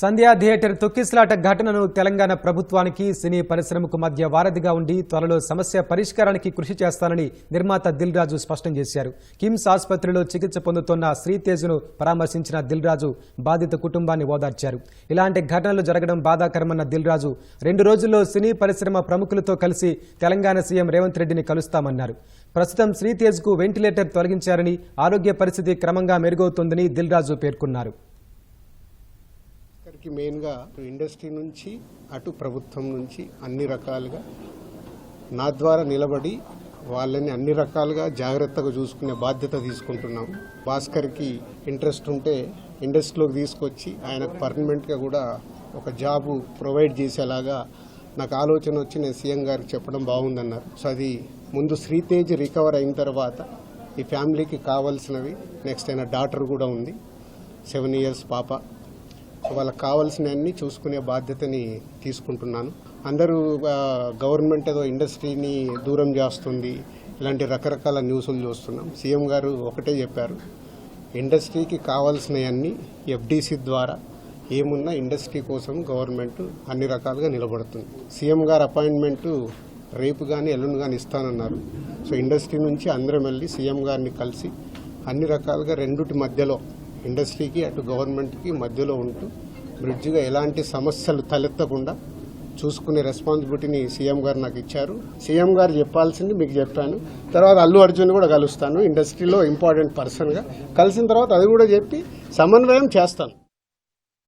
సంధ్యా theatre తొక్కిసలాట ఘటనను తెలంగాణ ప్రభుత్వానికి సినీ పరిశ్రమకు మధ్య వారధిగా ఉండి త్వరలో సమస్య పరిష్కారానికి కృషి చేస్తానని నిర్మాత దిల్ రాజు స్పష్టం చేశారు. కిమ్స్ ఆసుపత్రిలో చికిత్స పొందుతున్న శ్రీతేజ్ను పరామర్శించిన దిల్ రాజు బాధిత కుటుంబాన్ని ఓదార్చారు. ఇలాంటి ఘటనలు జరగడం బాధాకరమన్న దిల్ రాజు రెండు రోజుల్లో సినీ పరిశ్రమ ప్రముఖులతో కలిసి తెలంగాణ సీఎం రేవంత్ రెడ్డిని కలుస్తామన్నారు. ప్రస్తుతం శ్రీతేజ్కు వెంటిలేటర్ తొలగించారని ఆరోగ్య పరిస్థితి క్రమంగా మెరుగవుతోందని దిల్ రాజు పేర్కొన్నారు. ఇక్కడికి మెయిన్గా ఇండస్ట్రీ నుంచి అటు ప్రభుత్వం నుంచి అన్ని రకాలుగా నా ద్వారా నిలబడి వాళ్ళని అన్ని రకాలుగా జాగ్రత్తగా చూసుకునే బాధ్యత తీసుకుంటున్నాం. భాస్కర్కి ఇంట్రెస్ట్ ఉంటే ఇండస్ట్రీలోకి తీసుకొచ్చి ఆయనకు పర్మనెంట్గా కూడా ఒక జాబు ప్రొవైడ్ చేసేలాగా నాకు ఆలోచన వచ్చి నేను సీఎం గారికి చెప్పడం బాగుందన్నారు. సో అది ముందు శ్రీతేజ్ రికవర్ అయిన తర్వాత ఈ ఫ్యామిలీకి కావాల్సినవి నెక్స్ట్ అయిన డాటర్ కూడా ఉంది. సెవెన్ ఇయర్స్ పాప. వాళ్ళకి కావాల్సినవన్నీ చూసుకునే బాధ్యతని తీసుకుంటున్నాను. అందరూ గవర్నమెంట్ ఏదో ఇండస్ట్రీని దూరం చేస్తుంది ఇలాంటి రకరకాల న్యూస్లు చూస్తున్నాం. సీఎం గారు ఒకటే చెప్పారు ఇండస్ట్రీకి కావాల్సినవన్నీ ఎఫ్డీసీ ద్వారా ఏమున్నా ఇండస్ట్రీ కోసం గవర్నమెంట్ అన్ని రకాలుగా నిలబడుతుంది. సీఎం గారు అపాయింట్మెంట్ రేపు కానీ ఎల్లుండి కానీ ఇస్తానన్నారు. సో ఇండస్ట్రీ నుంచి అందరం వెళ్ళి సీఎం గారిని కలిసి అన్ని రకాలుగా రెండుటి మధ్యలో ఇండస్ట్రీకి అటు గవర్నమెంట్కి మధ్యలో ఉంటూ బ్రిడ్జ్గా ఎలాంటి సమస్యలు తలెత్తకుండా చూసుకునే రెస్పాన్సిబిలిటీని సీఎం గారు నాకు ఇచ్చారు. సీఎం గారు చెప్పాల్సింది మీకు చెప్పాను. తర్వాత అల్లు అర్జున్ కూడా కలుస్తాను. ఇండస్ట్రీలో ఇంపార్టెంట్ పర్సన్గా. కలిసిన తర్వాత అది కూడా చెప్పి సమన్వయం చేస్తాను.